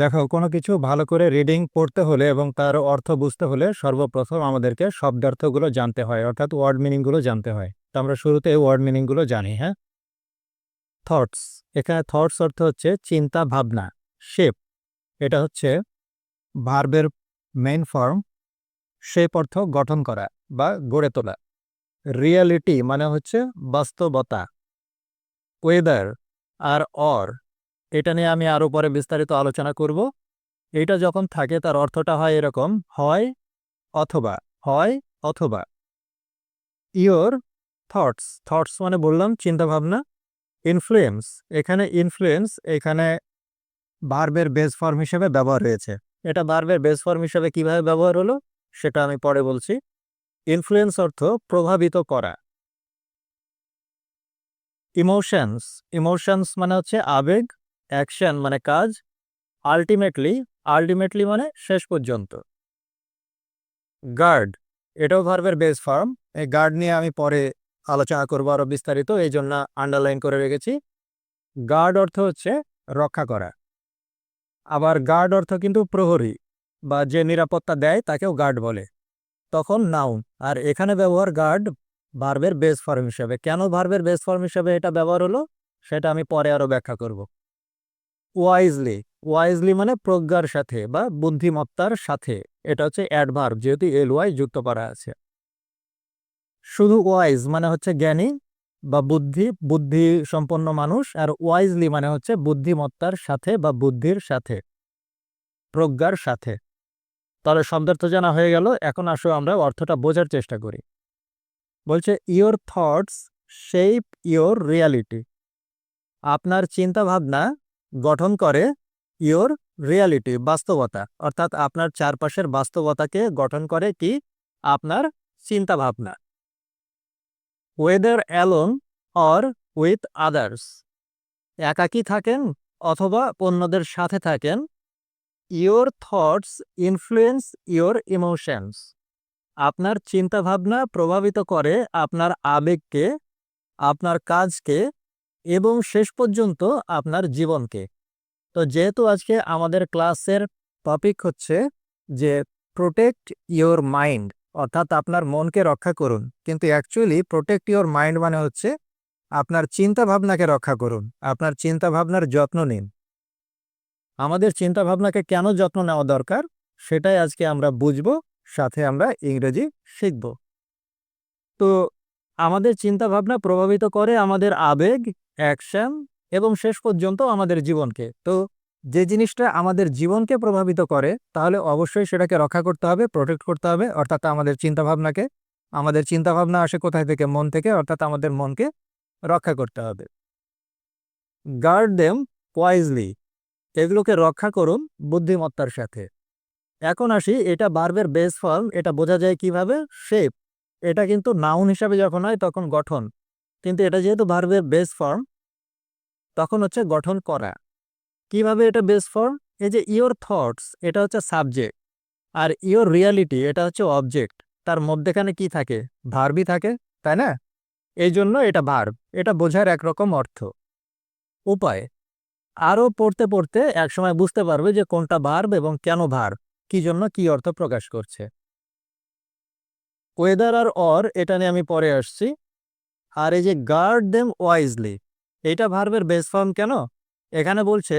দেখো, কোনো কিছু ভালো করে রিডিং পড়তে হলে এবং তার অর্থ বুঝতে হলে সর্বপ্রথম আমাদেরকে শব্দার্থগুলো জানতে হয়, অর্থাৎ ওয়ার্ড মিনিংগুলো জানতে হয়। তো আমরা শুরুতে এই ওয়ার্ড মিনিংগুলো জানি হ্যাঁ? থটস এখানে থটস অর্থ হচ্ছে চিন্তা, ভাবনা শেপ এটা হচ্ছে ভার্বের মেইন ফর্ম শেপ অর্থ গঠন করা বা গড়ে তোলা। রিয়ালিটি মানে হচ্ছে বাস্তবতা ওয়েদার আর অর এটা নিয়ে আমি আরও পরে বিস্তারিত আলোচনা করব। এটা যখন থাকে তার অর্থটা হয় এরকম, হয় অথবা হয় অথবা। ইয়োর থটস থটস মানে বললাম চিন্তাভাবনা। ইনফ্লুয়েন্স এখানে ইনফ্লুয়েন্স এখানে বার্বের বেস ফর্ম হিসেবে ব্যবহার হয়েছে। এটা বার্বের বেস ফর্ম হিসেবে কীভাবে ব্যবহার হলো, সেটা আমি পরে বলছি। ইনফ্লুয়েন্স অর্থ প্রভাবিত করা। ইমোশনস ইমোশনস মানে হচ্ছে আবেগ অ্যাকশন মানে কাজ আলটিমেটলি আলটিমেটলি মানে শেষ পর্যন্ত। গার্ড এটাও ভার্বের বেস ফর্ম এই গার্ড নিয়ে আমি পরে আলোচনা করব আরও বিস্তারিত, এই জন্য আন্ডারলাইন করে রেখেছি। গার্ড অর্থ হচ্ছে রক্ষা করা। আবার গার্ড অর্থ কিন্তু প্রহরী, বা যে নিরাপত্তা দেয় তাকেও গার্ড বলে। তখন নাউন আর এখানে ব্যবহার গার্ড ভার্বের বেস ফর্ম হিসেবে। কেন ভার্বের বেস ফর্ম হিসেবে এটা ব্যবহার হলো, সেটা আমি পরে আরও ব্যাখ্যা করব। ওয়াইজলি ওয়াইজলি মানে প্রজ্ঞার সাথে বা বুদ্ধিমত্তার সাথে। এটা হচ্ছে অ্যাডভার্ব যেহেতু এল ওয়াই যুক্ত করা আছে। শুধু ওয়াইজ মানে হচ্ছে জ্ঞানী বা বুদ্ধি বুদ্ধি সম্পন্ন মানুষ, আর ওয়াইজলি মানে হচ্ছে বুদ্ধিমত্তার সাথে বা বুদ্ধির সাথে, প্রজ্ঞার সাথে। তাহলে শব্দার্থ জানা হয়ে গেল, এখন আসো আমরা অর্থটা বোঝার চেষ্টা করি। বলছে your thoughts shape your reality আপনার চিন্তা ভাবনা গঠন করে ইয়োর রিয়ালিটি, বাস্তবতা। অর্থাৎ আপনার চারপাশের বাস্তবতাকে গঠন করে কি? আপনার চিন্তা ভাবনা whether alone or with others একাকী থাকেন অথবা অন্যদের সাথে থাকেন। Your thoughts influence your emotions আপনার চিন্তাভাবনা প্রভাবিত করে আপনার আবেগকে, আপনার কাজকে এবং শেষ পর্যন্ত আপনার জীবনকে। তো যেহেতু আজকে আমাদের ক্লাসের টপিক হচ্ছে যে প্রোটেক্ট ইয়োর মাইন্ড অর্থাৎ আপনার মনকে রক্ষা করুন। কিন্তু অ্যাকচুয়ালি প্রোটেক্ট ইয়োর মাইন্ড মানে হচ্ছে আপনার চিন্তা ভাবনাকে রক্ষা করুন, আপনার চিন্তা ভাবনার যত্ন নিন। আমাদের চিন্তা ভাবনাকে কেন যত্ন নেওয়া দরকার? সেটাই আজকে আমরা বুঝব, সাথে আমরা ইংরেজি শিখব। তো আমাদের চিন্তা ভাবনা প্রভাবিত করে আমাদের আবেগ, অ্যাকশন এবং শেষ পর্যন্ত আমাদের জীবনকে। তো যে জিনিসটা আমাদের জীবনকে প্রভাবিত করে, তাহলে অবশ্যই সেটাকে রক্ষা করতে হবে প্রোটেক্ট করতে হবে, অর্থাৎ আমাদের চিন্তাভাবনাকে, আমাদের চিন্তাভাবনা আসে কোথায় থেকে, মন থেকে, অর্থাৎ আমাদের মনকে রক্ষা করতে হবে। গার্ড দেম ওয়াইজলি এগুলোকে রক্ষা করুন বুদ্ধিমত্তার সাথে। এখন আসি, এটা বার্বের বেস ফর্ম এটা বোঝা যায় কীভাবে? শেপ এটা কিন্তু নাউন হিসাবে যখন হয় তখন গঠন। কিন্তু এটা যেহেতু ভার্বের বেস ফর্ম তখন হচ্ছে গঠন করা। কীভাবে এটা বেস ফর্ম এই যে ইয়োর থটস এটা হচ্ছে সাবজেক্ট আর ইয়োর রিয়ালিটি এটা হচ্ছে অবজেক্ট তার মধ্যেখানে কি থাকে? ভার্বই থাকে, তাই না? এই জন্য এটা ভার্ব এটা বোঝার একরকম অর্থ। উপায়, আরও পড়তে পড়তে একসময় বুঝতে পারবে যে কোনটা ভার্ব এবং কেন ভার্ব কি জন্য কি অর্থ প্রকাশ করছে। ওয়েদার আর অর এটা নিয়ে আমি পরে আসছি। আর এই যে গার্ড দেম ওয়াইজলি এটা ভার্বের বেস ফর্ম কেন? এখানে বলছে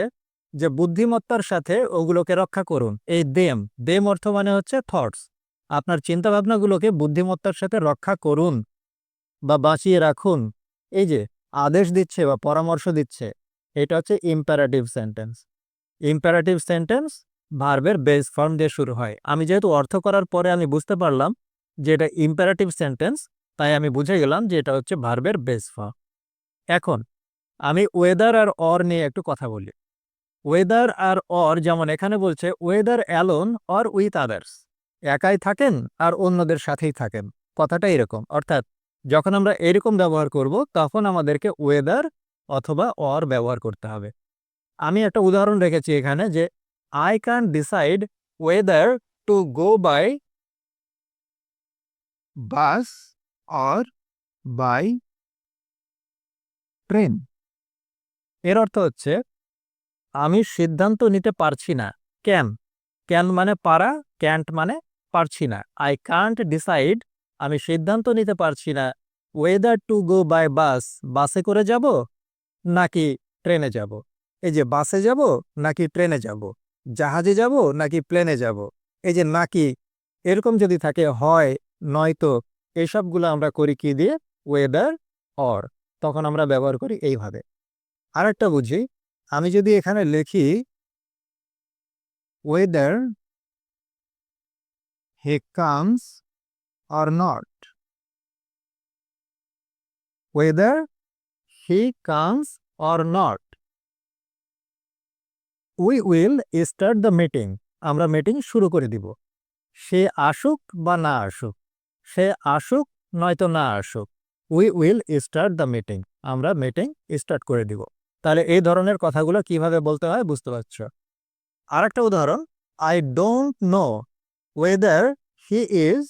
যে বুদ্ধিমত্তার সাথে ওগুলোকে রক্ষা করুন, এই দেম দেম অর্থ মানে হচ্ছে থটস আপনার চিন্তাভাবনাগুলোকে বুদ্ধিমত্তার সাথে রক্ষা করুন বা বাঁচিয়ে রাখুন। এই যে আদেশ দিচ্ছে বা পরামর্শ দিচ্ছে, এটা হচ্ছে ইম্পারাটিভ সেন্টেন্স ইম্পারাটিভ সেন্টেন্স ভার্বের বেস ফর্ম দিয়ে শুরু হয়। আমি যেহেতু অর্থ করার পরে আমি বুঝতে পারলাম যে এটা ইম্পারাটিভ সেন্টেন্স তাই আমি বুঝে গেলাম যে এটা হচ্ছে ভার্বের বেস ফর্ম এখন, আমি ওয়েদার আর অর নিয়ে একটু কথা বলি। ওয়েদার আর অর যেমন এখানে বলছে whether alone or with others একাই থাকেন আর অন্যদের সাথেই থাকেন। কথাটা এরকম। অর্থাৎ, যখন আমরা এরকম ব্যবহার করব, তখন আমাদেরকে ওয়েদার অথবা অর ব্যবহার করতে হবে। আমি একটা উদাহরণ রেখেছি এখানে যে I can decide whether to go by bus or by train. এর অর্থ হচ্ছে, আমি সিদ্ধান্ত নিতে পারছি না। ক্যান ক্যান মানে পারা, ক্যান্ট মানে পারছি না। আই কান্ট ডিসাইড, আমি সিদ্ধান্ত নিতে পারছি না। Whether to go by bus, বাসে করে যাব নাকি ট্রেনে যাব? এই যে বাসে যাব নাকি ট্রেনে যাব? জাহাজে যাব নাকি প্লেনে যাব? এই যে নাকি, এরকম যদি থাকে, হয় নয়তো এসবগুলো আমরা করি কি দিয়ে? ওয়েদার অর তখন আমরা ব্যবহার করি এইভাবে। আরেকটা বুঝি, আমি যদি এখানে লিখি whether he comes or not whether he comes or not we will start the meeting আমরা মিটিং শুরু করে দিব। সে আসুক বা না আসুক। সে আসুক, নয়তো না আসুক। We will start the meeting আমরা মিটিং স্টার্ট করে দিব। তাহলে এই ধরনের কথাগুলো কীভাবে বলতে হয় বুঝতে পারছ? আরেকটা উদাহরণ I don't know whether he is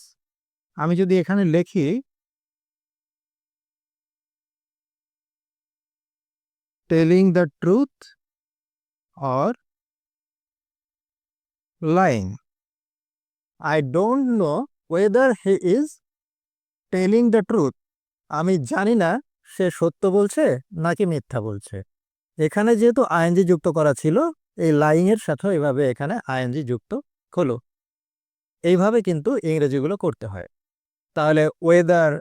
আমি যদি এখানে লিখি telling the truth or lying I don't know whether he is telling the truth আমি জানি না সে সত্য বলছে নাকি মিথ্যা বলছে। এখানে যেহেতু আইএনজি যুক্ত করা ছিল, এই লাইং এর সাথেও এভাবে এখানে আইএনজি যুক্ত হলো। এইভাবে কিন্তু ইংরেজিগুলো করতে হয়। তাহলে ওয়েদার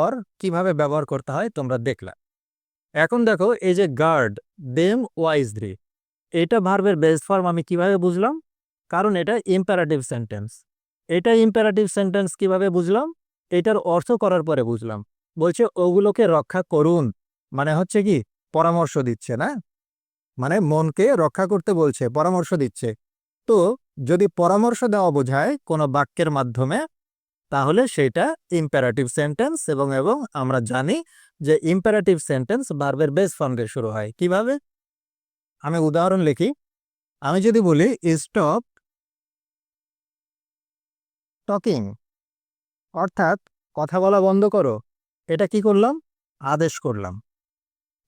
অর কীভাবে ব্যবহার করতে হয় তোমরা দেখলা। এখন দেখো এই যে গার্ড দেম ওয়াইজলি এটা ভার্বের বেস ফর্ম আমি কীভাবে বুঝলাম? কারণ এটা ইম্পারাটিভ সেন্টেন্স এটা ইম্পারাটিভ সেন্টেন্স কীভাবে বুঝলাম? এটার অর্থ করার পরে বুঝলাম। বলছে, ওগুলোকে রক্ষা করুন। মানে হচ্ছে কি? পরামর্শ দিচ্ছে, না? মানে মনকে রক্ষা করতে বলছে, পরামর্শ দিচ্ছে। তো যদি পরামর্শ দেওয়া বোঝায় কোনো বাক্যের মাধ্যমে, তাহলে সেটা ইম্পারাটিভ সেন্টেন্স এবং এবং আমরা জানি যে ইম্পারাটিভ সেন্টেন্স ভার্বের বেস দিয়ে শুরু হয়। কীভাবে? আমি উদাহরণ লিখি। আমি যদি বলি স্টপ টকিং। অর্থাৎ কথা বলা বন্ধ করো। এটা কি করলাম? আদেশ করলাম।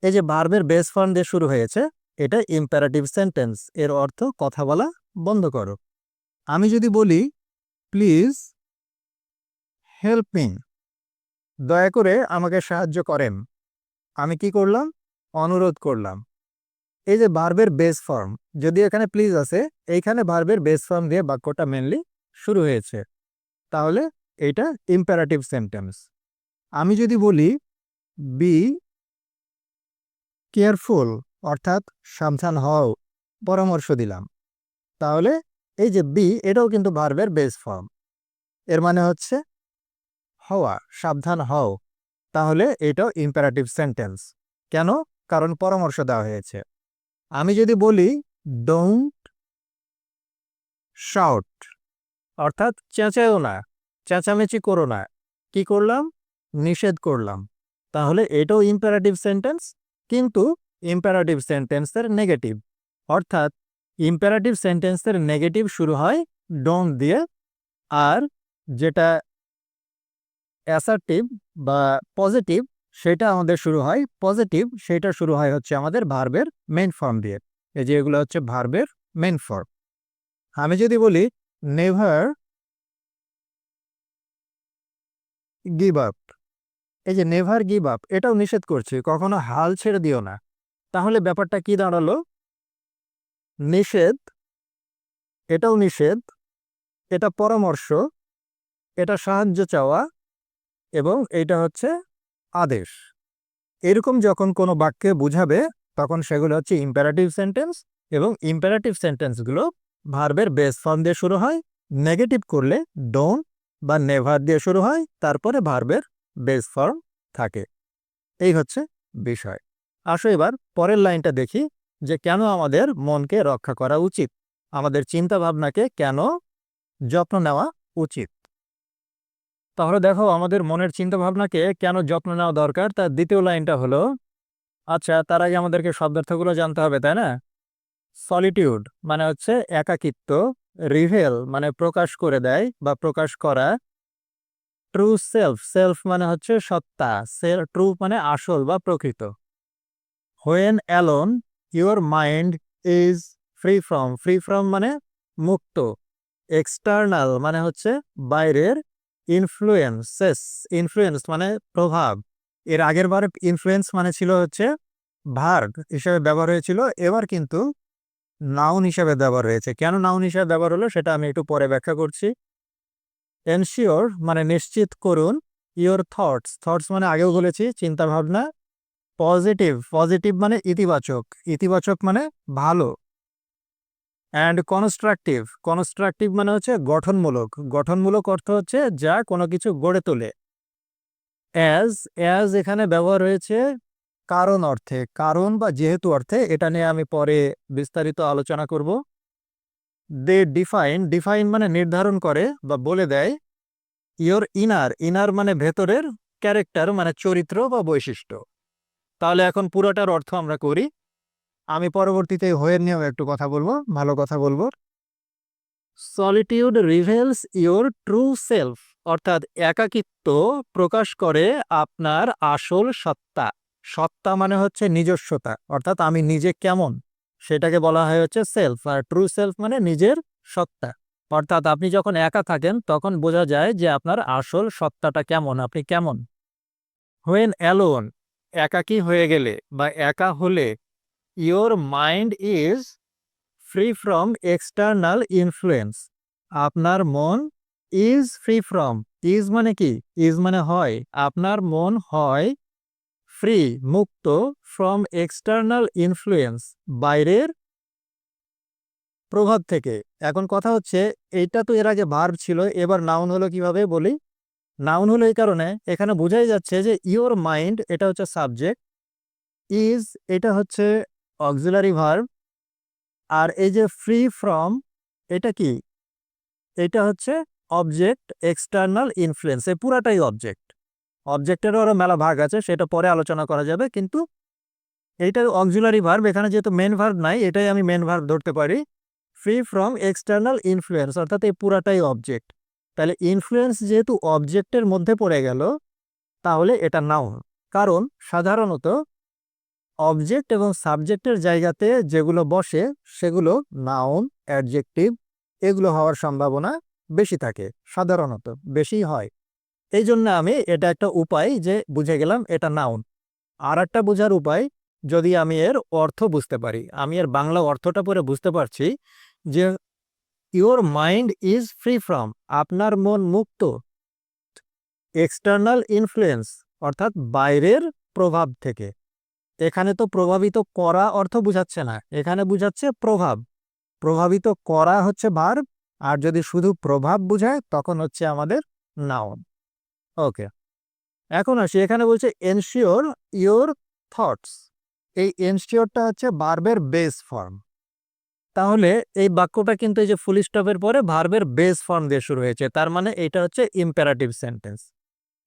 এই যে বার্বের বেস ফর্ম দিয়ে শুরু হয়েছে, এটা ইম্পারাটিভ সেন্টেন্স এর অর্থ কথা বলা বন্ধ করো। আমি যদি বলি প্লিজ হেল্প মি দয়া করে আমাকে সাহায্য করেন। আমি কি করলাম? অনুরোধ করলাম। এই যে ভার্বের বেস ফর্ম যদি এখানে প্লিজ আছে, এইখানে ভার্বের বেস ফর্ম দিয়ে বাক্যটা মেনলি শুরু হয়েছে। তাহলে এটা ইম্পারাটিভ সেন্টেন্স আমি যদি বলি বি কেয়ারফুল অর্থাৎ সাবধান হও, পরামর্শ দিলাম। তাহলে এই যে বি এটাও কিন্তু ভার্বের বেস ফর্ম এর মানে হচ্ছে হওয়া, সাবধান হও। তাহলে এটাও ইম্পারাটিভ সেন্টেন্স কেন? কারণ পরামর্শ দেওয়া হয়েছে। আমি যদি বলি ডোন্ট শাউট অর্থাৎ চেঁচায়ও না, চেঁচামেচি করো না। কি করলাম? নিষেধ করলাম। তাহলে এটাও ইম্পারাটিভ সেন্টেন্স কিন্তু ইম্পারাটিভ সেন্টেন্সের নেগেটিভ অর্থাৎ ইম্পারাটিভ সেন্টেন্সের নেগেটিভ শুরু হয় ডোন্ট দিয়ে, আর যেটা অ্যাসার্টিভ বা পজিটিভ সেটা আমাদের শুরু হয় পজিটিভ সেটা শুরু হয় হচ্ছে আমাদের ভার্বের মেন ফর্ম দিয়ে। এই যে এগুলো হচ্ছে ভার্বের মেন ফর্ম আমি যদি বলি নেভার গিভ আপ। এই যে নেভার গিভ আপ, এটাও নিষেধ করছে, কখনো হাল ছেড়ে দিও না। তাহলে ব্যাপারটা কি দাঁড়াল? নিষেধ, এটাও নিষেধ, এটা পরামর্শ, এটা সাহায্য চাওয়া এবং এটা হচ্ছে আদেশ। এরকম যখন কোনো বাক্যে বুঝাবে, তখন সেগুলো হচ্ছে ইম্পারাটিভ সেন্টেন্স এবং ইম্পারাটিভ সেন্টেন্সগুলো ভার্বের বেস ফর্ম দিয়ে শুরু হয় নেগেটিভ করলে ডোন্ট বা নেভার দিয়ে শুরু হয়, তারপরে ভার্বের বেস ফর্ম থাকে। এই হচ্ছে বিষয়। আসো এবার পরের লাইনটা দেখি, যে কেন আমাদের মনকে রক্ষা করা উচিত? আমাদের চিন্তা ভাবনাকে কেন যত্ন নেওয়া উচিত? তাহলে দেখো, আমাদের মনের চিন্তা ভাবনাকে কেন যত্ন নেওয়া দরকার, তার দ্বিতীয় লাইনটা হলো আচ্ছা তার আগে আমাদেরকে শব্দার্থগুলো জানতে হবে, তাই না? সলিটিউড মানে হচ্ছে একাকিত্ব রিভেল মানে প্রকাশ করে দেয় বা প্রকাশ করা। ট্রু সেলফ সেলফ মানে হচ্ছে সত্তা সেল ট্রু মানে আসল বা প্রকৃত। When alone your mind is free from free from মানে মুক্ত। এক্সটার্নাল মানে হচ্ছে বাইরের ইনফ্লুয়েন্সেস ইনফ্লুয়েন্স মানে প্রভাব। এর আগের বার ইনফ্লুয়েন্স মানে ছিল হচ্ছে ভার্গ হিসেবে ব্যবহার হয়েছিল, এবার কিন্তু নাউন হিসাবে ব্যবহার হয়েছে। কেন নাউন হিসাবে ব্যবহার হলো? সেটা আমি একটু পরে ব্যাখ্যা করছি। এনশিওর মানে নিশ্চিত করুন ইওর থটস থটস মানে আগেও বলেছি চিন্তা ভাবনা পজিটিভ পজিটিভ মানে ইতিবাচক। ইতিবাচক মানে ভালো। অ্যান্ড কনস্ট্রাকটিভ কনস্ট্রাকটিভ মানে হচ্ছে গঠনমূলক। গঠনমূলক অর্থ হচ্ছে যা কোনো কিছু গড়ে তোলে। অ্যাজ অ্যাজ এখানে ব্যবহার হয়েছে কারণ অর্থে, কারণ বা যেহেতু অর্থে, এটা নিয়ে আমি পরে বিস্তারিত আলোচনা করব। দে ডিফাইন ডিফাইন মানে নির্ধারণ করে বা বলে দেয় ইয়োর ইনার ইনার মানে ভেতরের ক্যারেক্টার মানে চরিত্র বা বৈশিষ্ট্য। তাহলে এখন পুরোটার অর্থ আমরা করি। আমি পরবর্তীতে হয়ে নিয়েও একটু কথা বলব, ভালো কথা বলব। Solitude reveals your true self অর্থাৎ একাকিত্ব প্রকাশ করে আপনার আসল সত্তা। সত্তা মানে হচ্ছে নিজস্বতা, অর্থাৎ আমি নিজে কেমন? সেটাকে বলা হয় হচ্ছে সেলফ আর ট্রু সেলফ মানে নিজের সত্তা। অর্থাৎ আপনি যখন একা থাকেন, তখন বোঝা যায় যে আপনার আসল সত্তাটা কেমন, আপনি কেমন? হোয়েন অ্যালোন একাকী হয়ে গেলে বা একা হলে your mind is free from external influence আপনার মন ইজ ফ্রি ফ্রম ইজ মানে কি? ইজ মানে হয়, আপনার মন হয় ফ্রি, মুক্ত ফ্রম এক্সটার্নাল ইনফ্লুয়েন্স বাইরের প্রভাব থেকে। এখন কথা হচ্ছে, এইটা তো এর আগে ভার্ব ছিল, এবার নাউন হলো কীভাবে বলি? নাউন হলো এই কারণে, এখানে বোঝাই যাচ্ছে যে ইওর মাইন্ড এটা হচ্ছে সাবজেক্ট ইজ এটা হচ্ছে অক্সিলারি ভার্ব আর এই যে ফ্রি ফ্রম এটা কি? এটা হচ্ছে অবজেক্ট এক্সটার্নাল ইনফ্লুয়েন্স এই পুরাটাই অবজেক্ট অবজেক্টেরও আরও মেলা ভাগ আছে, সেটা পরে আলোচনা করা যাবে, কিন্তু এইটা অক্সিলারি ভার্ব এখানে যেহেতু মেন ভার্ব নাই, এটাই আমি মেন ভার্ব ধরতে পারি। ফ্রি ফ্রম এক্সটার্নাল ইনফ্লুয়েন্স অর্থাৎ এই পুরাটাই অবজেক্ট তাহলে ইনফ্লুয়েন্স যেহেতু অবজেক্টের মধ্যে পড়ে গেল, তাহলে এটা নাউন কারণ সাধারণত অবজেক্ট এবং সাবজেক্টের জায়গাতে যেগুলো বসে, সেগুলো নাউন অ্যাডজেক্টিভ এগুলো হওয়ার সম্ভাবনা বেশি থাকে, সাধারণত বেশি হয়। এই জন্য আমি এটা একটা উপায় যে বুঝে গেলাম এটা নাউন আর একটা বোঝার উপায়, যদি আমি এর অর্থ বুঝতে পারি, আমি এর বাংলা অর্থটা পরে বুঝতে পারছি যে your mind is free from আপনার মন মুক্ত। এক্সটার্নাল ইনফ্লুয়েন্স অর্থাৎ বাইরের প্রভাব থেকে। এখানে তো প্রভাবিত করা অর্থ বুঝাচ্ছে না, এখানে বুঝাচ্ছে প্রভাব। প্রভাবিত করা হচ্ছে ভার্ব আর যদি শুধু প্রভাব বুঝায়, তখন হচ্ছে আমাদের নাউন ওকে। এখন আসি, এখানে বলছে এনশিওর ইওর থটস এই এনশিওরটা হচ্ছে ভার্বের বেস ফর্ম তাহলে এই বাক্যটা কিন্তু এই যে ফুল স্টপের পরে ভার্বের বেস ফর্ম দিয়ে শুরু হয়েছে, তার মানে এটা হচ্ছে ইম্পারাটিভ সেন্টেন্স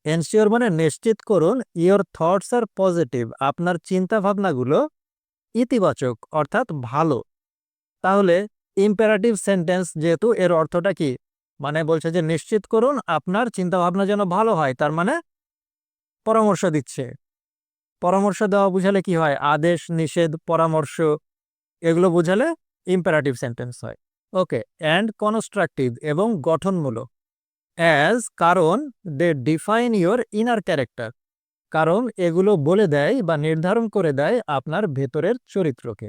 এনশিওর মানে নিশ্চিত করুন ইওর থটস আর পজিটিভ আপনার চিন্তা ভাবনাগুলো ইতিবাচক, অর্থাৎ ভালো। তাহলে ইম্পারাটিভ সেন্টেন্স যেহেতু, এর অর্থটা কি? মানে বলছে যে, নিশ্চিত করুন, আপনার চিন্তা ভাবনা যেন ভালো হয়। তার মানে পরামর্শ দিচ্ছে। পরামর্শ দেওয়া বুঝালে কি হয়? আদেশ, নিষেধ, পরামর্শ, এগুলো বুঝালে ইম্পারাটিভ সেন্টেন্স হয়। ওকে অ্যান্ড কনস্ট্রাকটিভ এবং গঠনমূলক। অ্যাজ কারণ they define your inner character কারণ, এগুলো বলে দেয় বা নির্ধারণ করে দেয় আপনার ভেতরের চরিত্রকে।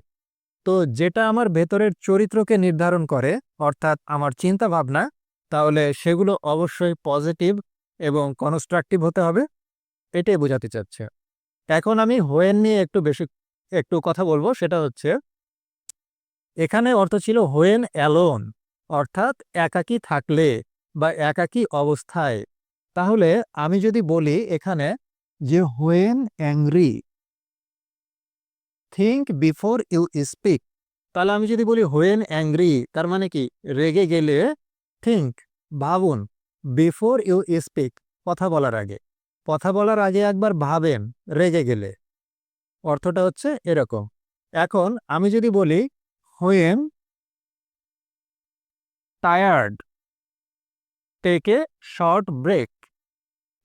তো, যেটা আমার ভেতরের চরিত্রকে নির্ধারণ করে, অর্থাৎ আমার চিন্তা ভাবনা তাহলে সেগুলো অবশ্যই পজিটিভ এবং কনস্ট্রাকটিভ হতে হবে, এটাই বোঝাতে চাচ্ছে। এখন আমি হোয়েন নিয়ে একটু বেশি, একটু কথা বলব, সেটা হচ্ছে এখানে অর্থ ছিল হোয়েন অ্যালোন, অর্থাৎ একাকী থাকলে বা একাকী অবস্থায়। তাহলে আমি যদি বলি এখানে যে when angry think before you speak তাহলে আমি যদি বলি হোয়েন অ্যাংরি, তার মানে কি? রেগে গেলে থিঙ্ক ভাবুন বিফোর ইউ স্পিক কথা বলার আগে। কথা বলার আগে একবার ভাবেন, রেগে গেলে। অর্থটা হচ্ছে এরকম। এখন আমি যদি বলি when tired take short break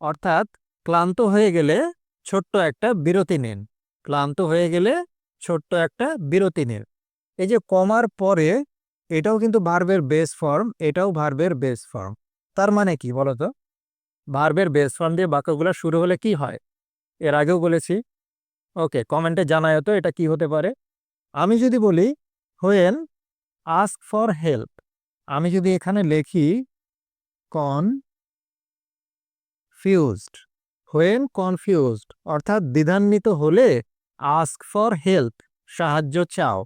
অর্থাৎ, ক্লান্ত হয়ে গেলে ছোট্ট একটা বিরতি নিন। ক্লান্ত হয়ে গেলে ছোট্ট একটা বিরতি নিন। এই যে কমার পরে এটাও কিন্তু ভার্বের বেস ফর্ম এটাও ভার্বের বেস ফর্ম তার মানে কি বলতো? ভার্বের বেস ফর্ম দিয়ে বাক্যগুলো শুরু হলে কি হয়? এর আগেও বলেছি। ওকে কমেন্টে জানায় তো এটা কি হতে পারে। আমি যদি বলি হোয়েন আস্ক ফর হেল্প আমি যদি এখানে লিখি কন ফিউজড হোয়েন কনফিউজড অর্থাৎ দ্বিধান্বিত হলে আস্ক ফর হেল্প সাহায্য চাও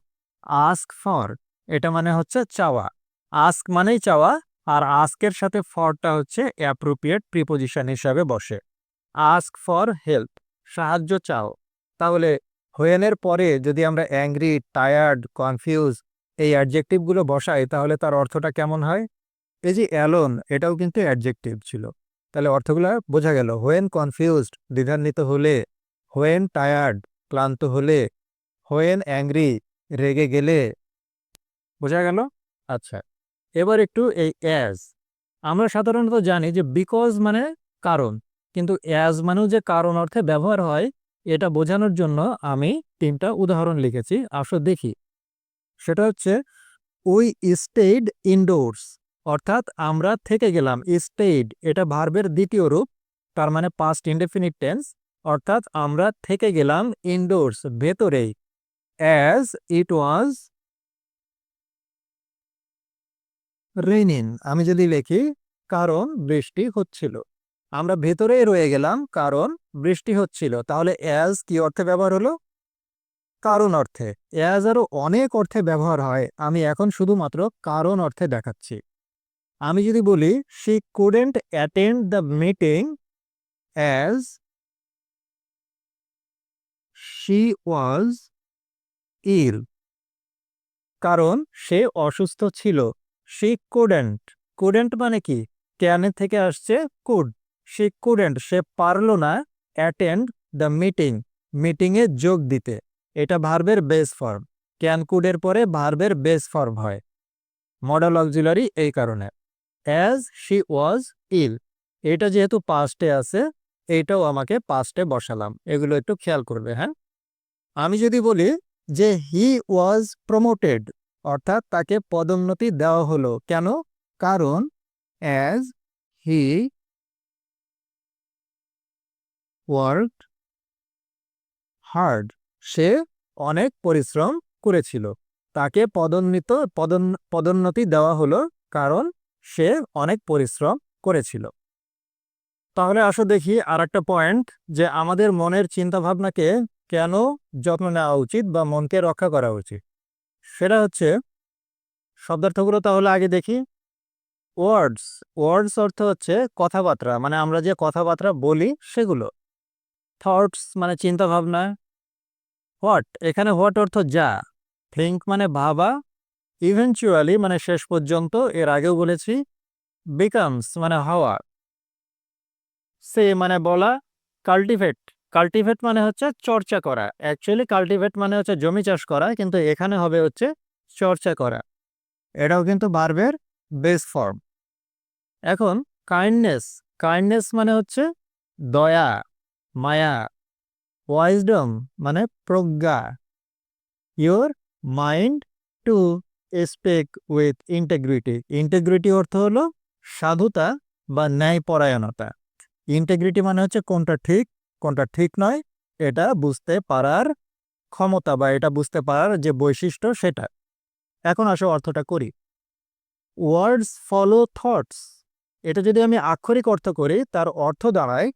আস্ক ফর এটা মানে হচ্ছে চাওয়া। আস্ক মানেই চাওয়া, আর আস্কের সাথে ফরটা হচ্ছে অ্যাপ্রোপ্রিয়েট প্রিপোজিশন হিসাবে বসে। আস্ক ফর হেল্প, সাহায্য চাও। তাহলে হোয়েনের পরে যদি আমরা অ্যাংরি, টায়ার্ড, কনফিউজ এই অ্যাডজেক্টিভগুলো বসাই, তাহলে তার অর্থটা কেমন হয়? এই যে অ্যালোন, এটাও কিন্তু অ্যাডজেক্টিভ ছিল। তাহলে অর্থগুলো বোঝা গেল, হোয়েন কনফিউজড, দ্বিধান্বিত হলে হোয়েন টায়ার্ড, ক্লান্ত হলে হোয়েন অ্যাংরি, রেগে গেলে বোঝা গেল? আচ্ছা এবার একটু এই অ্যাজ আমরা সাধারণত জানি যে বিকজ মানে কারণ, কিন্তু অ্যাজ মানেও যে কারণ অর্থে ব্যবহার হয়, এটা বোঝানোর জন্য আমি তিনটা উদাহরণ লিখেছি। আসো দেখি। সেটা হচ্ছে উই স্টেড ইনডোরস অর্থাৎ আমরা থেকে গেলাম। স্টেড এটা ভার্বের দ্বিতীয় রূপ, তার মানে পাস্ট ইনডেফিনিট টেন্স অর্থাৎ আমরা থেকে গেলাম ইনডোরস ভেতরেই। অ্যাজ ইট ওয়াজ রেনিন আমি যদি লিখি, কারণ বৃষ্টি হচ্ছিল। আমরা ভেতরেই রয়ে গেলাম, কারণ বৃষ্টি হচ্ছিল। তাহলে অ্যাজ কি অর্থে ব্যবহার হলো? কারণ অর্থে। অ্যাজ আরও অনেক অর্থে ব্যবহার হয়। আমি এখন শুধুমাত্র কারণ অর্থে দেখাচ্ছি। আমি যদি বলি she couldn't attend the meeting as she was ill কারণ সে অসুস্থ ছিল। শি কুডেন্ট কুডেন্ট মানে কি? ক্যানের থেকে আসছে কুড? শি কুডেন্ট, সে পারল না অ্যাটেন্ড দ্য মিটিং, মিটিংয়ে যোগ দিতে। এটা ভার্বের বেস ফর্ম। ক্যান কুডের পরে ভার্বের বেস ফর্ম হয়। মডেল অক্সিলারি এই কারণে। As she was ill. এটা যেহেতু পাস্টে আছে এইটাও আমাকে পাস্টে বসালাম। এগুলো একটু খেয়াল করবে হ্যাঁ? আমি যদি বলি যে হি ওয়াজ প্রমোটেড অর্থাৎ তাকে পদোন্নতি দেওয়া হলো। কেন? কারণ অ্যাজ হি ওয়ার্ক হার্ড সে অনেক পরিশ্রম করেছিল। তাকে পদোন্নিত, পদোন, পদোন্নতি দেওয়া হলো কারণ সে অনেক পরিশ্রম করেছিল। তাহলে আসো দেখি আর একটা পয়েন্ট যে আমাদের মনের চিন্তাভাবনাকে কেন যত্ন নেওয়া উচিত বা মনকে রক্ষা করা উচিত। সেটা হচ্ছে শব্দার্থগুলো তাহলে আগে দেখি। ওয়ার্ডস ওয়ার্ডস অর্থ হচ্ছে কথাবার্তা মানে আমরা যে কথাবার্তা বলি সেগুলো। থটস মানে চিন্তাভাবনা। হোয়াট এখানে হোয়াট অর্থ যা। থিঙ্ক মানে ভাবা। ইভেনচুয়ালি মানে শেষ পর্যন্ত, এর আগেও বলেছি। বিকামস মানে হওয়া। সে মানে বলা। কাল্টিভেট কাল্টিভেট মানে হচ্ছে চর্চা করা। অ্যাকচুয়ালি কাল্টিভেট মানে হচ্ছে জমি চাষ করা, কিন্তু এখানে হবে হচ্ছে চর্চা করা। এটাও কিন্তু বার্বের বেস ফর্ম এখন কাইন্ডনেস কাইন্ডনেস মানে হচ্ছে দয়া, মায়া ওয়াইজডম মানে প্রজ্ঞা। Your mind to speak with integrity integrity অর্থ হলো সাধুতা বা ন্যায়পরায়ণতা। ইন্টেগ্রিটি মানে হচ্ছে কোনটা ঠিক কোনটা ঠিক নয়, এটা বুঝতে পারার ক্ষমতা বা এটা বুঝতে পারার যে বৈশিষ্ট্য সেটা। এখন আসো অর্থটা করি। ওয়ার্ডস ফলো থটস এটা যদি আমি আক্ষরিক অর্থ করি, তার অর্থ দাঁড়ায়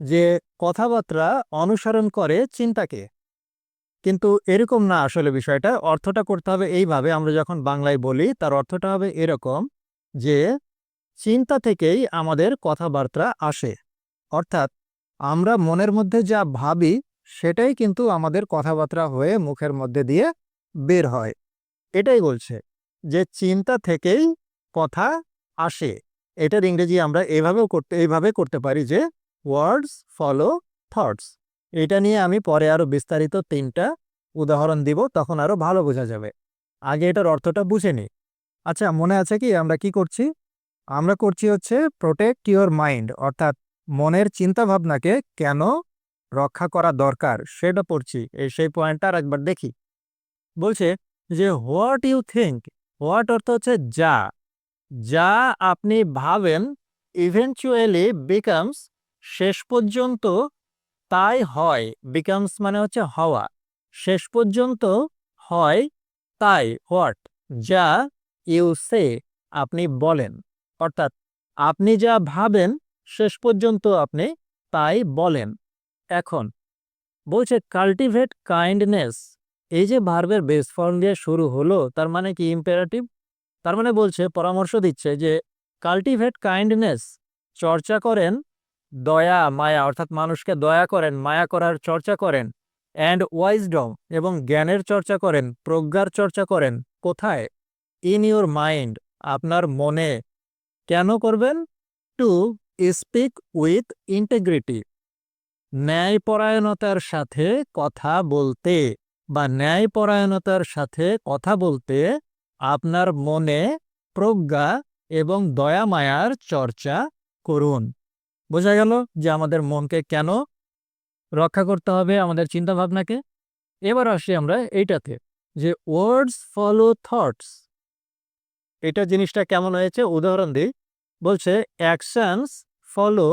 যে কথাবার্তা অনুসরণ করে চিন্তাকে। কিন্তু এরকম না আসলে বিষয়টা, অর্থটা করতে হবে এইভাবে, আমরা যখন বাংলায় বলি, তার অর্থটা হবে এরকম যে চিন্তা থেকেই আমাদের কথাবার্তা আসে। অর্থাৎ, আমরা মনের মধ্যে যা ভাবি, সেটাই কিন্তু আমাদের কথাবার্তা হয়ে মুখের মধ্যে দিয়ে বের হয়। এটাই বলছে যে চিন্তা থেকেই কথা আসে। এটার ইংরেজি আমরা এভাবেও করতে, এইভাবে করতে পারি যে ওয়ার্ডস ফলো থটস এটা নিয়ে আমি পরে আরও বিস্তারিত তিনটা উদাহরণ দিব, তখন আরও ভালো বোঝা যাবে। আগে এটার অর্থটা বুঝে নি। আচ্ছা মনে আছে কি আমরা কি করছি? আমরা করছি হচ্ছে প্রোটেক্ট ইউর মাইন্ড অর্থাৎ মনের চিন্তাভাবনাকে কেন রক্ষা করা দরকার সেটা পড়ছি। এই সেই পয়েন্টটা আর একবার দেখি। বলছে যে হোয়াট ইউ থিঙ্ক হোয়াট অর্থ হচ্ছে যা? যা আপনি ভাবেন ইভেনচুয়ালি বিকামস শেষ পর্যন্ত তাই হয়। বিকামস মানে হচ্ছে হওয়া। শেষ পর্যন্ত হয় তাই। হোয়াট যা ইউ সে আপনি বলেন। অর্থাৎ আপনি যা ভাবেন শেষ পর্যন্ত আপনি তাই বলেন। এখন, বলছে কাল্টিভেট কাইন্ডনেস এই যে ভার্বের বেস ফর্ম দিয়ে শুরু হলো, তার মানে কি ইম্পেরাটিভ তার মানে বলছে, পরামর্শ দিচ্ছে যে কাল্টিভেট কাইন্ডনেস চর্চা করেন, দয়া, মায়া, অর্থাৎ মানুষকে দয়া করেন, মায়া করার চর্চা করেন। অ্যান্ড ওয়াইজডম এবং জ্ঞানের চর্চা করেন, প্রজ্ঞার চর্চা করেন। কোথায়? ইন ইউর মাইন্ড আপনার মনে। কেন করবেন? টু স্পিক উইথ ইন্টেগ্রিটি ন্যায়পরায়ণতার সাথে কথা বলতে বা ন্যায়পরায়ণতার সাথে কথা বলতে আপনার মনে প্রজ্ঞা এবং দয়া মায়ার চর্চা করুন। বোঝা গেল যে আমাদের মনকে কেন রক্ষা করতে হবে আমাদের চিন্তাভাবনাকে? এবার আসি আমরা এইটাতে, যে ওয়ার্ডস ফলো থটস এটা জিনিসটা কেমন হয়েছে? উদাহরণ দিই। বলছে অ্যাকশনস ফলো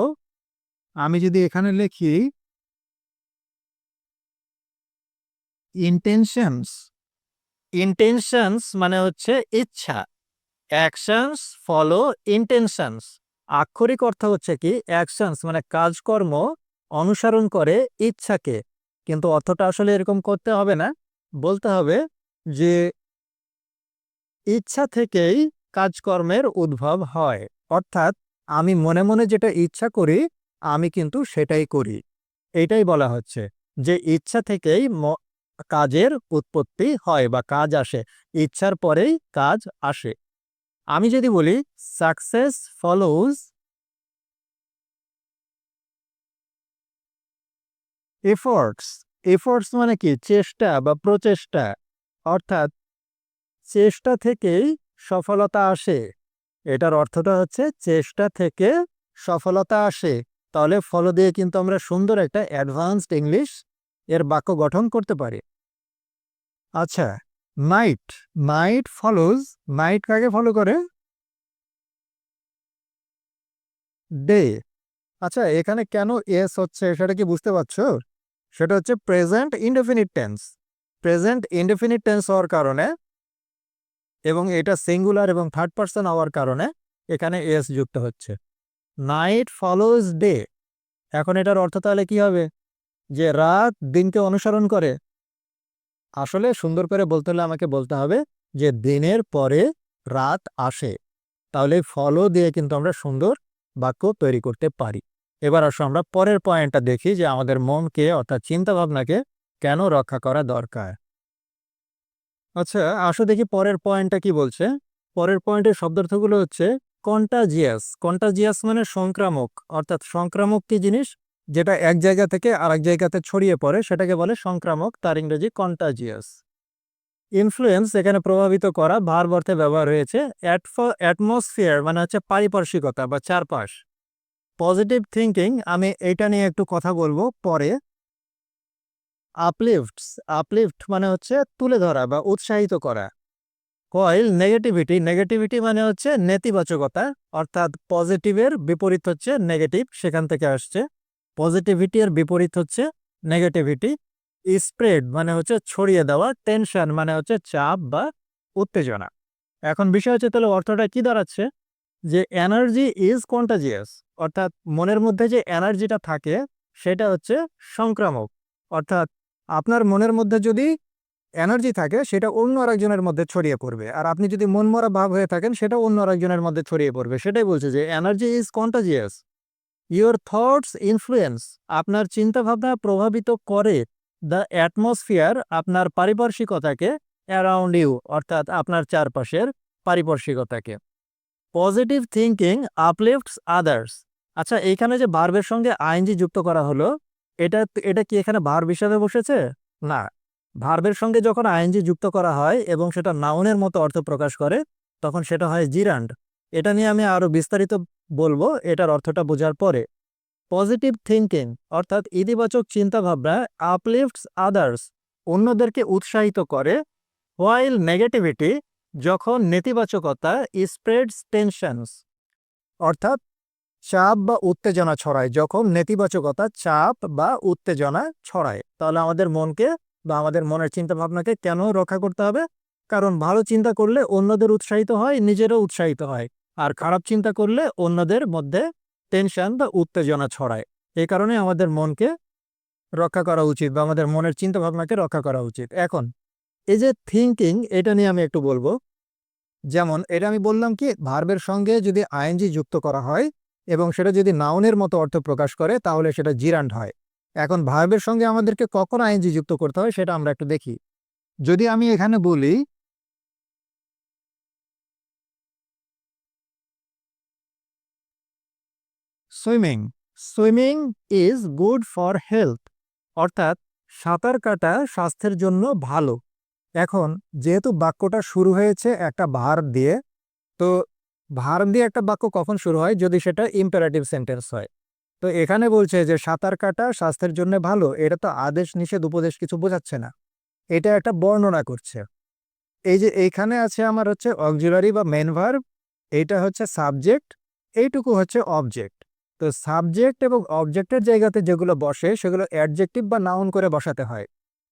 আমি যদি এখানে লিখি ইন্টেনশনস ইন্টেনশনস মানে হচ্ছে ইচ্ছা। অ্যাকশনস ফলো ইন্টেনশনস আক্ষরিক অর্থ হচ্ছে কি? অ্যাকশনস মানে কাজকর্ম অনুসরণ করে ইচ্ছাকে। কিন্তু অর্থটা আসলে এরকম করতে হবে না। বলতে হবে যে ইচ্ছা থেকেই কাজকর্মের উদ্ভব হয়। অর্থাৎ আমি মনে মনে যেটা ইচ্ছা করি, আমি কিন্তু সেটাই করি। এটাই বলা হচ্ছে যে ইচ্ছা থেকেই কাজের উৎপত্তি হয় বা কাজ আসে। ইচ্ছার পরেই কাজ আসে। আমি যদি বলি সাকসেস ফলোজ এফোর্টস এফোর্টস মানে কি? চেষ্টা বা প্রচেষ্টা। অর্থাৎ চেষ্টা থেকেই সফলতা আসে। এটার অর্থটা হচ্ছে চেষ্টা থেকে সফলতা আসে। তাহলে ফলো দিয়ে কিন্তু আমরা সুন্দর একটা অ্যাডভান্সড ইংলিশ এর বাক্য গঠন করতে পারি। আচ্ছা মাইট মাইট ফলোজ মাইট কাকে ফলো করে? ডে আচ্ছা এখানে কেন এস হচ্ছে সেটা কি বুঝতে পারছ? সেটা হচ্ছে present indefinite tense present indefinite tense হওয়ার কারণে এবং এটা সিঙ্গুলার এবং থার্ড পার্সন হওয়ার কারণে এখানে এস যুক্ত হচ্ছে। নাইট ফলোজ ডে এখন এটার অর্থ তাহলে কি হবে? যে রাত দিনকে অনুসরণ করে। আসলে সুন্দর করে বলতে হলে আমাকে বলতে হবে যে দিনের পরে রাত আসে। তাহলে ফলো দিয়ে কিন্তু আমরা সুন্দর বাক্য তৈরি করতে পারি। এবার আসো আমরা পরের পয়েন্টটা দেখি যে আমাদের মনকে অর্থাৎ চিন্তাভাবনাকে কেন রক্ষা করা দরকার। আচ্ছা আসো দেখি পরের পয়েন্টটা কি বলছে? পরের পয়েন্টের শব্দার্থগুলো হচ্ছে কন্টাজিয়াস কন্টাজিয়াস মানে সংক্রামক, অর্থাৎ সংক্রামক কি জিনিস? যেটা এক জায়গা থেকে আরেক জায়গাতে ছড়িয়ে পড়ে, সেটাকে বলে সংক্রামক, তার ইংরেজি কন্টাজিয়াস ইনফ্লুয়েন্স এখানে প্রভাবিত করা ভার অর্থে ব্যবহার হয়েছে অ্যাটমসফিয়ার মানে হচ্ছে পারিপার্শ্বিকতা বা চারপাশ। পজিটিভ থিঙ্কিং আমি এইটা নিয়ে একটু কথা বলব পরে। আপলিফটস আপলিফট মানে হচ্ছে তুলে ধরা বা উৎসাহিত করা। কয়েল নেগেটিভিটি নেগেটিভিটি মানে হচ্ছে নেতিবাচকতা, অর্থাৎ পজিটিভের বিপরীত হচ্ছে নেগেটিভ সেখান থেকে আসছে। পজিটিভিটি বিপরীত হচ্ছে নেগেটিভিটি স্প্রেড মানে হচ্ছে ছড়িয়ে দেওয়া টেনশন মানে হচ্ছে চাপ বা উত্তেজনা। এখন বিষয় হচ্ছে তাহলে অর্থটা কি দাঁড়াচ্ছে? যে এনার্জি ইজ কন্টাজিয়াস অর্থাৎ মনের মধ্যে যে এনার্জিটা থাকে, সেটা হচ্ছে সংক্রামক, অর্থাৎ আপনার মনের মধ্যে যদি এনার্জি থাকে, সেটা অন্য আরেকজনের মধ্যে ছড়িয়ে পড়বে। আর আপনি যদি মনমরা ভাব হয়ে থাকেন সেটা অন্য আরেকজনের মধ্যে ছড়িয়ে পড়বে। সেটাই বলছে যে energy is contagious your thoughts influence আপনার চিন্তাভাবনা প্রভাবিত করে দ্য অ্যাটমসফিয়ার আপনার পারিপার্শ্বিকতাকে অ্যারাউন্ড ইউ অর্থাৎ আপনার চারপাশের পারিপার্শ্বিকতাকে। পজিটিভ থিঙ্কিং আপলিফটস আদার্স আচ্ছা এইখানে যে ভার্বের সঙ্গে আইনজি যুক্ত করা হলো এটা এটা কি এখানে ভার্ব হিসাবে বসেছে? না। ভার্বের সঙ্গে যখন আইনজি যুক্ত করা হয় এবং সেটা নাউনের মতো অর্থ প্রকাশ করে, তখন সেটা হয় জিরান্ড। এটা নিয়ে আমি আরও বিস্তারিত বলব, এটার অর্থটা বোঝার পরে। পজিটিভ থিঙ্কিং অর্থাৎ ইতিবাচক চিন্তাভাবনা আপলিফটস আদার্স অন্যদেরকে উৎসাহিত করে হোয়াইল নেগেটিভিটি যখন নেতিবাচকতা স্প্রেডস টেনশনস অর্থাৎ চাপ বা উত্তেজনা ছড়ায় যখন নেতিবাচকতা, চাপ বা উত্তেজনা ছড়ায়। তাহলে আমাদের মনকে বা আমাদের মনের চিন্তা ভাবনাকে কেন রক্ষা করতে হবে? কারণ ভালো চিন্তা করলে অন্যদের উৎসাহিত হয়, নিজেরও উৎসাহিত হয়। আর খারাপ চিন্তা করলে অন্যদের মধ্যে টেনশন বা উত্তেজনা ছড়ায়। এই কারণে আমাদের মনকে রক্ষা করা উচিত বা আমাদের মনের চিন্তা ভাবনাকে রক্ষা করা উচিত। এখন, এই যে থিঙ্কিং এটা নিয়ে আমি একটু বলব। যেমন, এটা আমি বললাম কি ভার্বের সঙ্গে যদি আইএনজি যুক্ত করা হয় এবং সেটা যদি নাউনের মতো অর্থ প্রকাশ করে, তাহলে সেটা জিরান্ড হয়। এখন ভার্বের সঙ্গে আমাদেরকে কখন আইএনজি যুক্ত করতে হয়, সেটা আমরা একটু দেখি। যদি আমি এখানে বলি swimming swimming is good for health অর্থাৎ সাঁতার কাটা স্বাস্থ্যের জন্য ভালো। এখন যেহেতু বাক্যটা শুরু হয়েছে একটা ভার দিয়ে, তো ভার দিয়ে একটা বাক্য কখন শুরু হয়? যদি সেটা ইম্পারেটিভ সেন্টেন্স হয়। তো এখানে বলছে যে, সাঁতার কাটা স্বাস্থ্যের জন্য ভালো, এটা তো আদেশ, নিষেধ, উপদেশ কিছু বোঝাচ্ছে না। এটা একটা বর্ণনা করছে। এই যে, এইখানে আছে আমার হচ্ছে অক্সিলারি বা মেন ভার্ব এইটা হচ্ছে সাবজেক্ট এইটুকু হচ্ছে অবজেক্ট তো সাবজেক্ট এবং অবজেক্টের জায়গাতে যেগুলো বসে, সেগুলো অ্যাডজেক্টিভ বা নাউন করে বসাতে হয়।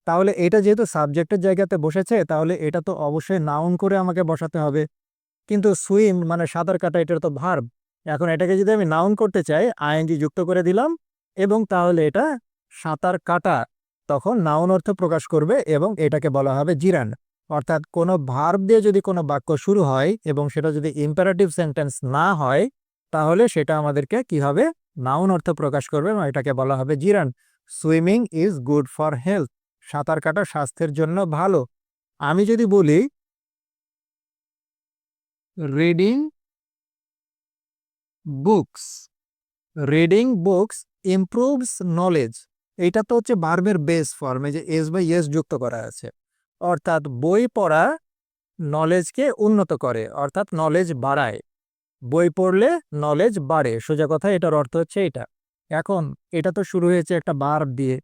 তাহলে এটা যেহেতু সাবজেক্টের জায়গাতে বসেছে, তাহলে এটা তো অবশ্যই নাউন করে আমাকে বসাতে হবে। কিন্তু সুইম মানে সাঁতার কাটা, এটার তো ভার্ব। এখন এটাকে যদি আমি নাউন করতে চাই, আইএনজি যুক্ত করে দিলাম এবং তাহলে এটা সাঁতার কাটা, তখন নাউন অর্থ প্রকাশ করবে এবং এটাকে বলা হবে জিরান। অর্থাৎ কোনো ভার্ব দিয়ে যদি কোনো বাক্য শুরু হয় এবং সেটা যদি ইম্পারেটিভ সেন্টেন্স না হয়, তাহলে সেটা আমাদেরকে কি হবে? নাউন অর্থ প্রকাশ করবে এবং এটাকে বলা হবে gerund. Swimming is good for health. সাঁতার কাটা স্বাস্থ্যের জন্য ভালো। আমি যদি বলি reading books reading books improves knowledge এটা তো হচ্ছে ভার্বের বেস ফর্মে যে এস বাই এস যুক্ত করা আছে। অর্থাৎ বই পড়া নলেজকে উন্নত করে, অর্থাৎ নলেজ বাড়ায়। বই পড়লে নলেজ বাড়ে, সোজা কথা এটার অর্থ হচ্ছে এটা। এখন এটা তো শুরু হয়েছে একটা ভার্ব দিয়ে,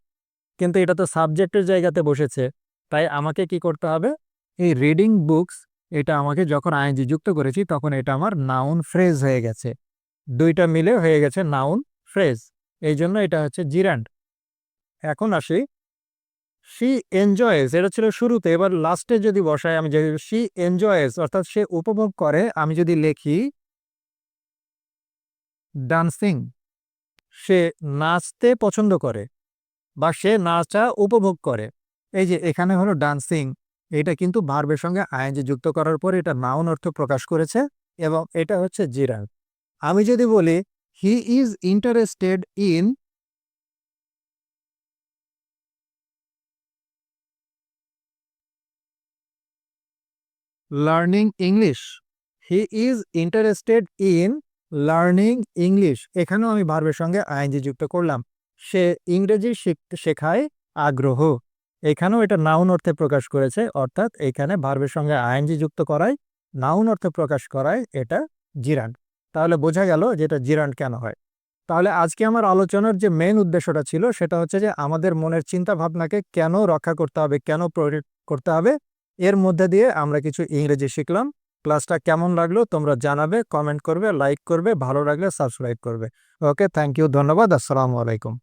কিন্তু এটা তো সাবজেক্টের জায়গাতে বসেছে। তাই আমাকে কি করতে হবে? এই রিডিং বুকস এটা আমাকে যখন আইনজি যুক্ত করেছি, তখন এটা আমার নাউন ফ্রেজ হয়ে গেছে। দুইটা মিলে হয়ে গেছে নাউন ফ্রেজ এই জন্য এটা হচ্ছে জিরান্ড এখন আসি। শি এনজয়েস এটা ছিল শুরুতে, এবার লাস্টে যদি বসাই, আমি যদি শি এনজয়েস অর্থাৎ সে উপভোগ করে, আমি যদি লেখি ডান্সিং সে নাচতে পছন্দ করে, বা সে নাচা উপভোগ করে। এই যে এখানে হলো ডান্সিং এটা কিন্তু ভার্বের সঙ্গে আইএনজি যুক্ত করার পর এটা নাউন অর্থ প্রকাশ করেছে এবং এটা হচ্ছে জিরান আমি যদি বলি he is interested in learning English he is interested in learning English এখানেও আমি ভার্বের সঙ্গে আইএনজি যুক্ত করলাম। সে ইংরেজি শেখায় আগ্রহ। এখানেও এটা নাউন অর্থে প্রকাশ করেছে, অর্থাৎ এখানে ভার্বের সঙ্গে আইএনজি যুক্ত করায় নাউন অর্থে প্রকাশ করায় এটা জিরান তাহলে বোঝা গেল যে এটা জিরান কেন হয়। তাহলে আজকে আমার আলোচনার যে মেন উদ্দেশ্যটা ছিল, সেটা হচ্ছে যে আমাদের মনের চিন্তা ভাবনাকে কেন রক্ষা করতে হবে, কেন প্রয়োগ করতে হবে, এর মধ্যে দিয়ে আমরা কিছু ইংরেজি শিখলাম। ক্লাসটা কেমন লাগল তোমরা জানাবে কমেন্ট করবে লাইক করবে, ভালো লাগলে সাবস্ক্রাইব করবে। ওকে থ্যাংক ইউ ধন্যবাদ, আসসালামু আলাইকুম।